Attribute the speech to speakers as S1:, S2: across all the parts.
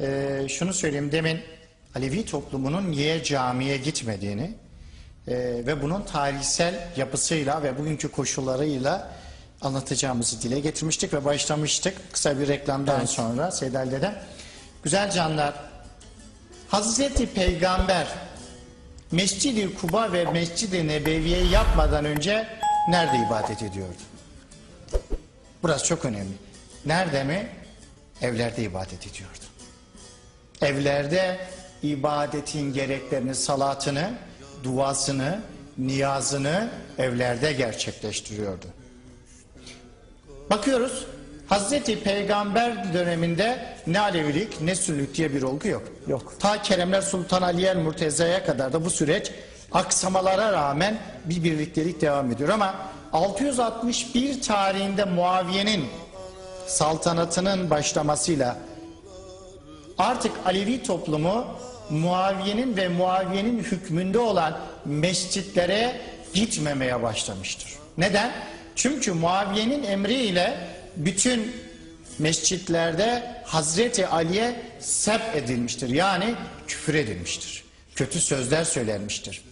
S1: Ee, şunu söyleyeyim demin Alevi toplumunun niye camiye gitmediğini e, ve bunun tarihsel yapısıyla ve bugünkü koşullarıyla anlatacağımızı dile getirmiştik ve başlamıştık kısa bir reklamdan sonra Seydal Dedem. Güzel canlar, Hazreti Peygamber Mescid-i Kuba ve Mescid-i Nebevi'ye yapmadan önce nerede ibadet ediyordu? Burası çok önemli. Nerede mi? Evlerde ibadet ediyordu. Evlerde ibadetin gereklerini, salatını, duasını, niyazını evlerde gerçekleştiriyordu. Bakıyoruz Hazreti Peygamber döneminde ne Alevilik ne Sünnilik diye bir olgu yok.
S2: Yok.
S1: Ta Keremler Sultan Ali el Murteza'ya kadar da bu süreç aksamalara rağmen bir birliktelik devam ediyor. Ama 661 tarihinde Muaviye'nin saltanatının başlamasıyla artık Alevi toplumu Muaviye'nin ve Muaviye'nin hükmünde olan mescitlere gitmemeye başlamıştır. Neden? Çünkü Muaviye'nin emriyle bütün mescitlerde Hazreti Ali'ye sep edilmiştir. Yani küfür edilmiştir. Kötü sözler söylenmiştir.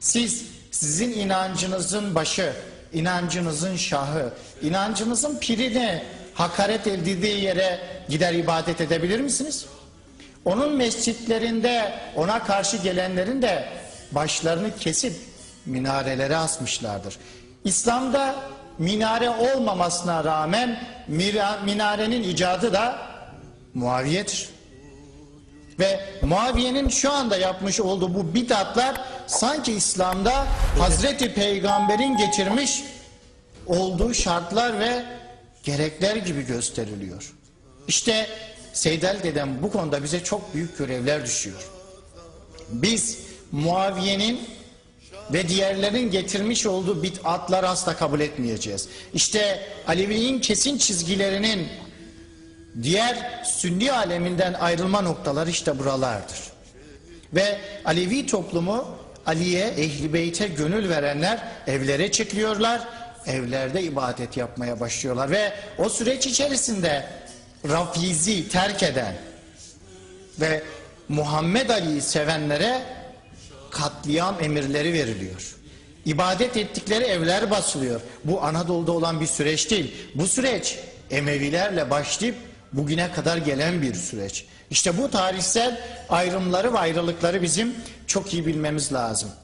S1: Siz sizin inancınızın başı, inancınızın şahı, inancınızın pirine hakaret edildiği yere gider ibadet edebilir misiniz? Onun mescitlerinde ona karşı gelenlerin de başlarını kesip minarelere asmışlardır. İslam'da minare olmamasına rağmen minarenin icadı da Muaviye'dir. Ve Muaviye'nin şu anda yapmış olduğu bu bidatlar sanki İslam'da Hazreti Peygamber'in geçirmiş olduğu şartlar ve gerekler gibi gösteriliyor. İşte Seydel dedem bu konuda bize çok büyük görevler düşüyor. Biz Muaviye'nin ve diğerlerin getirmiş olduğu bid'atları asla kabul etmeyeceğiz. İşte Aleviliğin kesin çizgilerinin diğer sünni aleminden ayrılma noktaları işte buralardır. Ve Alevi toplumu Ali'ye, Ehli Beyt'e gönül verenler evlere çıkıyorlar, evlerde ibadet yapmaya başlıyorlar ve o süreç içerisinde Rafizi terk eden ve Muhammed Ali'yi sevenlere katliam emirleri veriliyor. İbadet ettikleri evler basılıyor. Bu Anadolu'da olan bir süreç değil. Bu süreç Emevilerle başlayıp bugüne kadar gelen bir süreç. İşte bu tarihsel ayrımları ve ayrılıkları bizim çok iyi bilmemiz lazım.